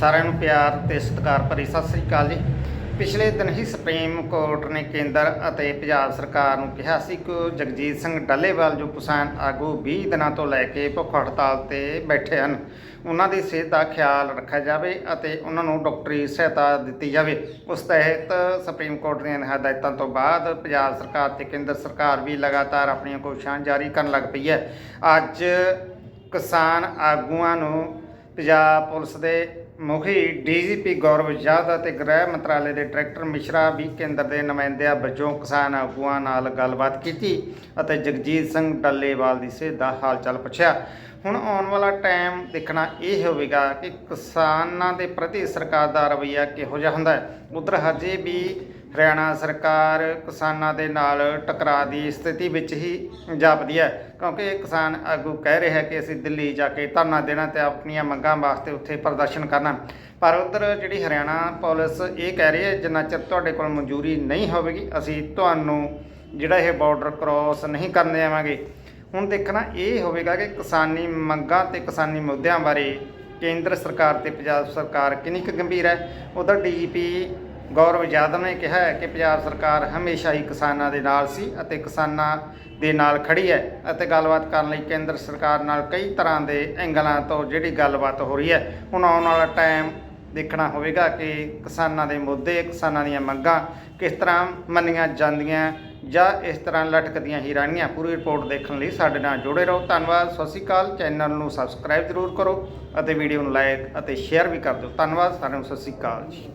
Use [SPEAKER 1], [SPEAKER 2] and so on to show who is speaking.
[SPEAKER 1] ਸਾਰਿਆਂ ਨੂੰ ਪਿਆਰ ਤੇ ਸਤਿਕਾਰ ਭਰੀ ਸਤਿ ਸ੍ਰੀ ਅਕਾਲ ਜੀ। ਪਿਛਲੇ ਦਿਨ ਹੀ ਸੁਪਰੀਮ ਕੋਰਟ ਨੇ ਕੇਂਦਰ ਅਤੇ ਪੰਜਾਬ ਸਰਕਾਰ ਨੂੰ ਕਿਹਾ ਸੀ ਕਿ ਜਗਜੀਤ ਸਿੰਘ ਡੱਲੇਵਾਲ, ਜੋ ਕਿਸਾਨ ਆਗੂ 20 ਦਿਨਾਂ ਤੋਂ ਲੈ ਕੇ ਭੁੱਖ ਹੜਤਾਲ ਤੇ ਬੈਠੇ ਹਨ, ਉਹਨਾਂ ਦੀ ਸਿਹਤ ਦਾ ਖਿਆਲ ਰੱਖਿਆ ਜਾਵੇ ਅਤੇ ਉਹਨਾਂ ਨੂੰ ਡਾਕਟਰੀ ਸਹਾਇਤਾ ਦਿੱਤੀ ਜਾਵੇ। ਉਸ ਤਹਿਤ ਸੁਪਰੀਮ ਕੋਰਟ ਦੀਆਂ ਹਦਾਇਤਾਂ ਤੋਂ ਬਾਅਦ ਪੰਜਾਬ ਸਰਕਾਰ ਤੇ ਕੇਂਦਰ ਸਰਕਾਰ ਵੀ ਲਗਾਤਾਰ ਆਪਣੀਆਂ ਕੋਸ਼ਿਸ਼ਾਂ ਜਾਰੀ ਕਰਨ ਲੱਗ ਪਈ ਹੈ। ਅੱਜ ਕਿਸਾਨ ਆਗੂਆਂ ਨੂੰ ਪੰਜਾਬ ਪੁਲਿਸ ਦੇ ਮੁਖੀ ਡੀਜੀਪੀ ਗੌਰਵ ਯਾਦਵ ਅਤੇ ਗ੍ਰਹਿ ਮੰਤਰਾਲੇ ਦੇ ਡਾਇਰੈਕਟਰ ਮਿਸ਼ਰਾ ਵੀ ਕੇਂਦਰ ਦੇ ਨੁਮਾਇੰਦਿਆਂ ਵਜੋਂ ਕਿਸਾਨ ਆਗੂਆਂ ਨਾਲ ਗੱਲਬਾਤ ਕੀਤੀ ਅਤੇ ਜਗਜੀਤ ਸਿੰਘ ਡੱਲੇਵਾਲ ਦੀ ਸਿਹਤ ਦਾ ਹਾਲ ਚਾਲ ਪੁੱਛਿਆ। ਹੁਣ ਆਉਣ ਵਾਲਾ ਟਾਈਮ ਦੇਖਣਾ ਇਹ ਹੋਵੇਗਾ ਕਿ ਕਿਸਾਨਾਂ ਦੇ ਪ੍ਰਤੀ ਸਰਕਾਰ ਦਾ ਰਵੱਈਆ ਕਿਹੋ ਜਿਹਾ ਹੁੰਦਾ ਹੈ। ਉਧਰ ਹਜੇ ਵੀ ਹਰਿਆਣਾ ਸਰਕਾਰ ਕਿਸਾਨਾਂ ਦੇ ਨਾਲ ਟਕਰਾਅ ਦੀ ਸਥਿਤੀ ਵਿੱਚ ਹੀ ਜਾਪਦੀ ਹੈ, ਕਿਉਂਕਿ ਕਿਸਾਨ ਆਗੂ ਕਹਿ ਰਿਹਾ ਹੈ ਕਿ ਅਸੀਂ ਦਿੱਲੀ ਜਾ ਕੇ ਧਰਨਾ ਦੇਣਾ ਤੇ ਆਪਣੀਆਂ ਮੰਗਾਂ ਵਾਸਤੇ ਉੱਥੇ ਪ੍ਰਦਰਸ਼ਨ ਕਰਨਾ। ਪਰ ਉਧਰ ਜਿਹੜੀ ਹਰਿਆਣਾ ਪੁਲਿਸ ਇਹ ਕਹਿ ਰਹੀ ਹੈ, ਜਿੰਨਾ ਚਿਰ ਤੁਹਾਡੇ ਕੋਲ ਮਨਜ਼ੂਰੀ ਨਹੀਂ ਹੋਵੇਗੀ, ਅਸੀਂ ਤੁਹਾਨੂੰ ਜਿਹੜਾ ਇਹ ਬਾਰਡਰ ਕ੍ਰਾਸ ਨਹੀਂ ਕਰਨ ਦੇਵਾਂਗੇ। ਹੁਣ ਦੇਖਣਾ ਇਹ ਹੋਵੇਗਾ ਕਿ ਕਿਸਾਨੀ ਮੰਗਾਂ ਤੇ ਕਿਸਾਨੀ ਮੁੱਦਿਆਂ ਬਾਰੇ ਕੇਂਦਰ ਸਰਕਾਰ ਤੇ ਪੰਜਾਬ ਸਰਕਾਰ ਕਿੰਨੀ ਕੁ ਗੰਭੀਰ ਹੈ? ਉਧਰ ਡੀਜੀਪੀ ਗੌਰਵ ਯਾਦਵ ਨੇ ਕਿਹਾ ਹੈ ਕਿ ਪੰਜਾਬ ਸਰਕਾਰ ਹਮੇਸ਼ਾ ਹੀ ਕਿਸਾਨਾਂ ਦੇ ਨਾਲ ਸੀ ਅਤੇ ਕਿਸਾਨਾਂ ਦੇ ਨਾਲ ਖੜੀ ਹੈ ਅਤੇ ਗੱਲਬਾਤ ਕਰਨ ਲਈ ਕੇਂਦਰ ਸਰਕਾਰ ਨਾਲ ਕਈ ਤਰ੍ਹਾਂ ਦੇ ਐਂਗਲਾਂ ਤੋਂ ਜਿਹੜੀ ਗੱਲਬਾਤ ਹੋ ਰਹੀ ਹੈ, ਹੁਣ ਆਉਣ ਵਾਲਾ ਟਾਈਮ ਦੇਖਣਾ ਹੋਵੇਗਾ ਕਿ ਕਿਸਾਨਾਂ ਦੇ ਮੁੱਦੇ, ਕਿਸਾਨਾਂ ਦੀਆਂ ਮੰਗਾਂ ਕਿਸ ਤਰ੍ਹਾਂ ਮੰਨੀਆਂ ਜਾਂਦੀਆਂ ਜਾਂ ਇਸ ਤਰ੍ਹਾਂ ਲਟਕਦੀਆਂ ਹੀ ਰਹਿਣੀਆਂ ਪੂਰੀ ਰਿਪੋਰਟ ਦੇਖਣ ਲਈ ਸਾਡੇ ਨਾਲ ਜੁੜੇ ਰਹੋ। ਧੰਨਵਾਦ। ਸਤਿ ਸ਼੍ਰੀ ਅਕਾਲ। ਚੈਨਲ ਨੂੰ ਸਬਸਕ੍ਰਾਈਬ ਜ਼ਰੂਰ ਕਰੋ ਅਤੇ ਵੀਡੀਓ ਨੂੰ ਲਾਈਕ ਅਤੇ ਸ਼ੇਅਰ ਵੀ ਕਰ ਦਿਓ। ਧੰਨਵਾਦ। ਸਾਰਿਆਂ ਨੂੰ ਸਤਿ ਸ਼੍ਰੀ ਅਕਾਲ ਜੀ।